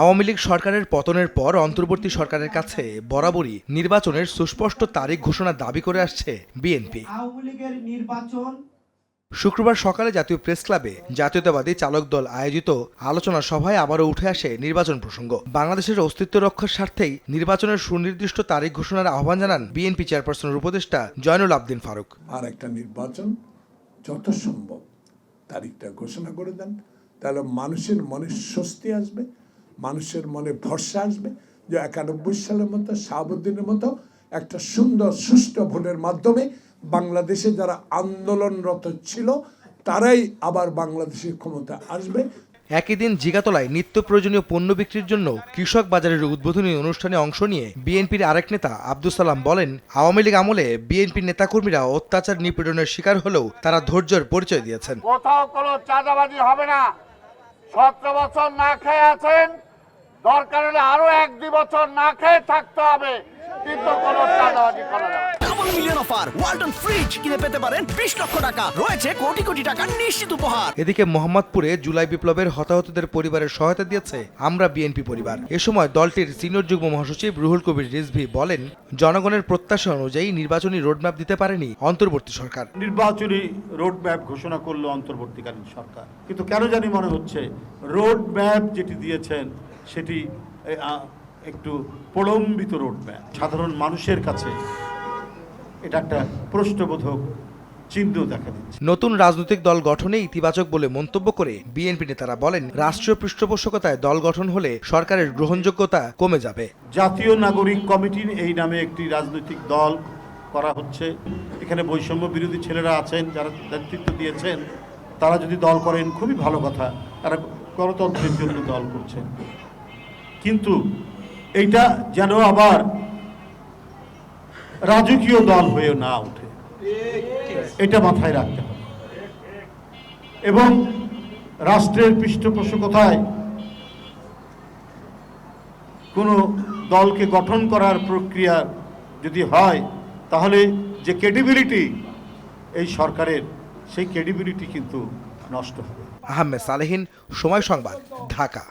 আওয়ামী লীগ সরকারের পতনের পর অন্তর্বর্তী সরকারের কাছে বরাবরই নির্বাচনের সুস্পষ্ট তারিখ ঘোষণা দাবি করে আসছে বিএনপি। আওয়ামী লীগের নির্বাচন শুক্রবার সকালে জাতীয় প্রেস ক্লাবে জাতীয়তাবাদী চালক দল আয়োজিত আলোচনা সভায় আবারও উঠে আসে নির্বাচন প্রসঙ্গ। বাংলাদেশের অস্তিত্ব রক্ষার স্বার্থেই নির্বাচনের সুনির্দিষ্ট তারিখ ঘোষণার আহ্বান জানান বিএনপি চেয়ারপারসনের উপদেষ্টা জয়নুল আবদিন ফারুক। আর একটা নির্বাচন যত সম্ভব তারিখটা ঘোষণা করে দেন। তাহলে মানুষের মনে স্বস্তি আসবে মানুষের মনে ভরসা আসবে যে একানব্বই সালের মতো শাহাবুদ্দিনের মতো একটা সুন্দর সুষ্ঠু ভোটের মাধ্যমে বাংলাদেশে যারা আন্দোলনরত ছিল তারাই আবার বাংলাদেশের ক্ষমতা আসবে। একই দিন জিগাতলায় নিত্য প্রয়োজনীয় পণ্য বিক্রির জন্য কৃষক বাজারের উদ্বোধনী অনুষ্ঠানে অংশ নিয়ে বিএনপির আরেক নেতা আব্দুল সালাম বলেন আওয়ামী লীগ আমলে বিএনপির নেতাকর্মীরা অত্যাচার নিপীড়নের শিকার হলেও তারা ধৈর্যের পরিচয় দিয়েছেন। কোথাও কোনো চাঁদাবাজি হবে না। সতেরো বছর না খেয়ে আছেন, দরকার হলে আরও এক দুই বছর না খেয়ে থাকতে হবে। কিন্তু কোনো চাঁদাবাজি করা যাবে মিলিয়ন অফার ওয়ালটন ফ্রিজ কিনে পেতে পারেন বিশ লক্ষ টাকা। রয়েছে কোটি কোটি টাকার নিশ্চিত উপহার। এদিকে মোহাম্মদপুরে জুলাই বিপ্লবের হতাহতদের পরিবারের সহায়তা দিয়েছে আমরা বিএনপি পরিবার। এ সময় দলটির সিনিয়র যুগ্ম মহাসচিব রুহুল কবির রিজভি বলেন জনগণের প্রত্যাশা অনুযায়ী নির্বাচনী রোডম্যাপ দিতে পারেনি অন্তর্বর্তী সরকার। নির্বাচনী রোড ম্যাপ ঘোষণা করল অন্তর্বর্তীকালীন সরকার। কিন্তু কেন জানি মনে হচ্ছে রোড ম্যাপ যেটি দিয়েছেন সেটি একটু প্রলম্বিত রোড ম্যাপ সাধারণ মানুষের কাছে এটা একটা প্রশ্নবোধক চিহ্ন দেখা দিচ্ছে। নতুন রাজনৈতিক দল গঠনে ইতিবাচক বলে মন্তব্য করে বিএনপি নেতারা বলেন রাষ্ট্রীয় পৃষ্ঠপোষকতায় দল গঠন হলে সরকারের গ্রহণযোগ্যতা কমে যাবে। জাতীয় নাগরিক কমিটির এই নামে একটি রাজনৈতিক দল করা হচ্ছে। এখানে বৈষম্য বিরোধী ছেলেরা আছেন যারা নেতৃত্ব দিয়েছেন তারা যদি দল করেন খুবই ভালো কথা। তারা গণতন্ত্রের জন্য দল করছেন। কিন্তু এইটা যেন আবার রাজকীয় দল হয়ে না ওঠে। এটা মাথায় রাখতে হবে। এবং রাষ্ট্রের পৃষ্ঠপোষকতায় কোনো দলকে গঠন করার প্রক্রিয়া যদি হয়, তাহলে যে ক্রেডিবিলিটি এই সরকারের, সেই ক্রেডিবিলিটি কিন্তু নষ্ট হবে। আহমেদ সালেহিন, সময় সংবাদ, ঢাকা।